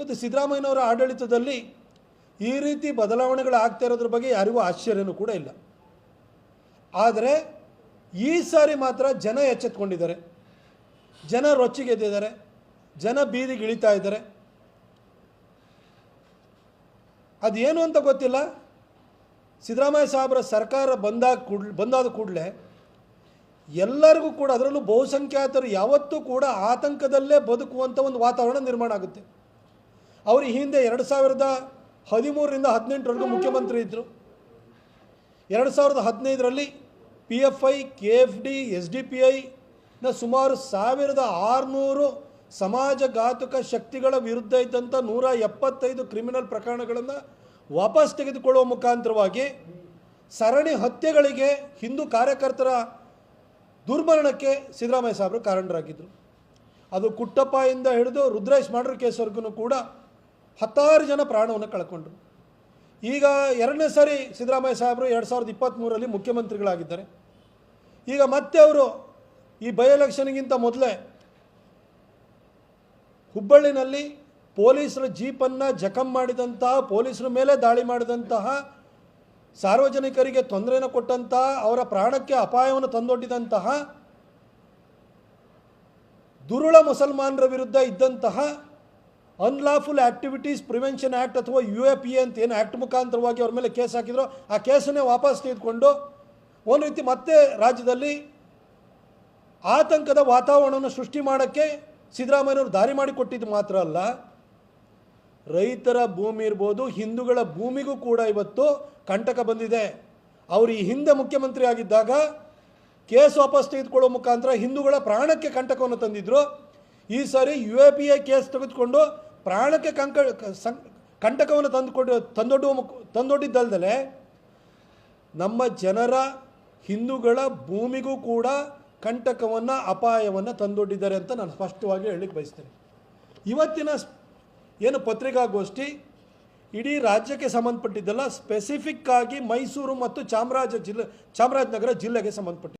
ಇವತ್ತು ಸಿದ್ದರಾಮಯ್ಯನವರ ಆಡಳಿತದಲ್ಲಿ ಈ ರೀತಿ ಬದಲಾವಣೆಗಳು ಆಗ್ತಾ ಇರೋದ್ರ ಬಗ್ಗೆ ಯಾರಿಗೂ ಆಶ್ಚರ್ಯನೂ ಕೂಡ ಇಲ್ಲ. ಆದರೆ ಈ ಸಾರಿ ಮಾತ್ರ ಜನ ಎಚ್ಚೆತ್ಕೊಂಡಿದ್ದಾರೆ. ಜನ ರೊಚ್ಚಿಗೆದ್ದಿದ್ದಾರೆ. ಜನ ಬೀದಿಗೆ ಇಳಿತಾ ಇದ್ದಾರೆ. ಅದೇನು ಅಂತ ಗೊತ್ತಿಲ್ಲ. ಸಿದ್ದರಾಮಯ್ಯ ಸಾಹೇಬರ ಸರ್ಕಾರ ಬಂದಾಗ ಕೂಡ ಬಂದಾದ ಕೂಡಲೇ ಎಲ್ಲರಿಗೂ ಕೂಡ ಅದರಲ್ಲೂ ಬಹುಸಂಖ್ಯಾತರು ಯಾವತ್ತೂ ಕೂಡ ಆತಂಕದಲ್ಲೇ ಬದುಕುವಂಥ ಒಂದು ವಾತಾವರಣ ನಿರ್ಮಾಣ ಆಗುತ್ತೆ. ಅವರು ಈ ಹಿಂದೆ ಎರಡು ಸಾವಿರದ ಹದಿಮೂರರಿಂದ ಹದಿನೆಂಟರವರೆಗೂ ಮುಖ್ಯಮಂತ್ರಿ ಇದ್ದರು ಎರಡು ಸಾವಿರದ ಹದಿನೈದರಲ್ಲಿ P F I K F D S D P ಐನ ಸುಮಾರು ಸಾವಿರದ ಆರುನೂರು ಸಮಾಜಘಾತುಕ ಶಕ್ತಿಗಳ ವಿರುದ್ಧ ಇದ್ದಂಥ ನೂರ ಎಪ್ಪತ್ತೈದು ಕ್ರಿಮಿನಲ್ ಪ್ರಕರಣಗಳನ್ನು ವಾಪಸ್ ತೆಗೆದುಕೊಳ್ಳುವ ಮುಖಾಂತರವಾಗಿ ಸರಣಿ ಹತ್ಯೆಗಳಿಗೆ ಹಿಂದೂ ಕಾರ್ಯಕರ್ತರ ದುರ್ಮರಣಕ್ಕೆ ಸಿದ್ದರಾಮಯ್ಯ ಸಾಹೇಬರು ಕಾರಣರಾಗಿದ್ದರು ಅದು ಕುಟ್ಟಪ್ಪಯಿಂದ ಹಿಡಿದು ರುದ್ರೇಶ್ ಮಾಡ್ರ ಕೇಸ್ವರೆಗೂ ಕೂಡ ಹತ್ತಾರು ಜನ ಪ್ರಾಣವನ್ನು ಕಳ್ಕೊಂಡ್ರು. ಈಗ ಎರಡನೇ ಸಾರಿ ಸಿದ್ದರಾಮಯ್ಯ ಸಾಹೇಬರು ಎರಡು ಸಾವಿರದ ಇಪ್ಪತ್ತ್ಮೂರರಲ್ಲಿ ಮುಖ್ಯಮಂತ್ರಿಗಳಾಗಿದ್ದಾರೆ. ಈಗ ಮತ್ತೆ ಅವರು ಈ ಬೈ ಎಲೆಕ್ಷನ್ಗಿಂತ ಮೊದಲೇ ಹುಬ್ಬಳ್ಳಿನಲ್ಲಿ ಪೊಲೀಸರ ಜೀಪನ್ನು ಜಖಂ ಮಾಡಿದಂತಹ ಪೊಲೀಸರ ಮೇಲೆ ದಾಳಿ ಮಾಡಿದಂತಹ, ಸಾರ್ವಜನಿಕರಿಗೆ ತೊಂದರೆಯನ್ನು ಕೊಟ್ಟಂತಹ ಅವರ ಪ್ರಾಣಕ್ಕೆ ಅಪಾಯವನ್ನು ತಂದೊಡ್ಡಿದಂತಹ, ದುರುಳ ಮುಸಲ್ಮಾನರ ವಿರುದ್ಧ ಇದ್ದಂತಹ ಅನ್ಲಾಫುಲ್ ಆ್ಯಕ್ಟಿವಿಟೀಸ್ ಪ್ರಿವೆನ್ಷನ್ ಆ್ಯಕ್ಟ್ ಅಥವಾ ಯು ಎ ಪಿ ಎ ಅಂತ ಏನು ಆ್ಯಕ್ಟ್ ಮುಖಾಂತರವಾಗಿ ಅವ್ರ ಮೇಲೆ ಕೇಸ್ ಹಾಕಿದ್ರು ಆ ಕೇಸನ್ನೇ ವಾಪಸ್ ತೆಗೆದುಕೊಂಡು ಒಂದು ರೀತಿ ಮತ್ತೆ ರಾಜ್ಯದಲ್ಲಿ ಆತಂಕದ ವಾತಾವರಣವನ್ನು ಸೃಷ್ಟಿ ಮಾಡೋಕ್ಕೆ ಸಿದ್ದರಾಮಯ್ಯವರು ದಾರಿ ಮಾಡಿಕೊಟ್ಟಿದ್ದು ಮಾತ್ರ ಅಲ್ಲ. ರೈತರ ಭೂಮಿ ಇರ್ಬೋದು, ಹಿಂದೂಗಳ ಭೂಮಿಗೂ ಕೂಡ ಇವತ್ತು ಕಂಟಕ ಬಂದಿದೆ. ಅವರು ಈ ಹಿಂದೆ ಮುಖ್ಯಮಂತ್ರಿ ಆಗಿದ್ದಾಗ ಕೇಸ್ ವಾಪಸ್ ತೆಗೆದುಕೊಳ್ಳೋ ಮುಖಾಂತರ ಹಿಂದೂಗಳ ಪ್ರಾಣಕ್ಕೆ ಕಂಟಕವನ್ನು ತಂದಿದ್ರು. ಈ ಸಾರಿ U A P A case ತೆಗೆದುಕೊಂಡು ಪ್ರಾಣಕ್ಕೆ ಕಂಕ ಸಂ- ಕಂಟಕವನ್ನು ತಂದುಕೊಂಡು ತಂದೊಡ್ಡುವ ತಂದೊಡ್ಡಿದ್ದಲ್ದಲೆ ನಮ್ಮ ಜನರ ಹಿಂದೂಗಳ ಭೂಮಿಗೂ ಕೂಡ ಕಂಟಕವನ್ನು, ಅಪಾಯವನ್ನು ತಂದೊಡ್ಡಿದ್ದಾರೆ ಅಂತ ನಾನು ಸ್ಪಷ್ಟವಾಗಿ ಹೇಳಲಿಕ್ಕೆ ಬಯಸ್ತೇನೆ. ಇವತ್ತಿನ ಏನು ಪತ್ರಿಕಾಗೋಷ್ಠಿ ಇಡೀ ರಾಜ್ಯಕ್ಕೆ ಸಂಬಂಧಪಟ್ಟಿದ್ದಲ್ಲ ಸ್ಪೆಸಿಫಿಕ್ ಆಗಿ ಮೈಸೂರು ಮತ್ತು ಚಾಮರಾಜ ಜಿಲ್ಲೆ, ಚಾಮರಾಜನಗರ ಜಿಲ್ಲೆಗೆ ಸಂಬಂಧಪಟ್ಟಿದೆ.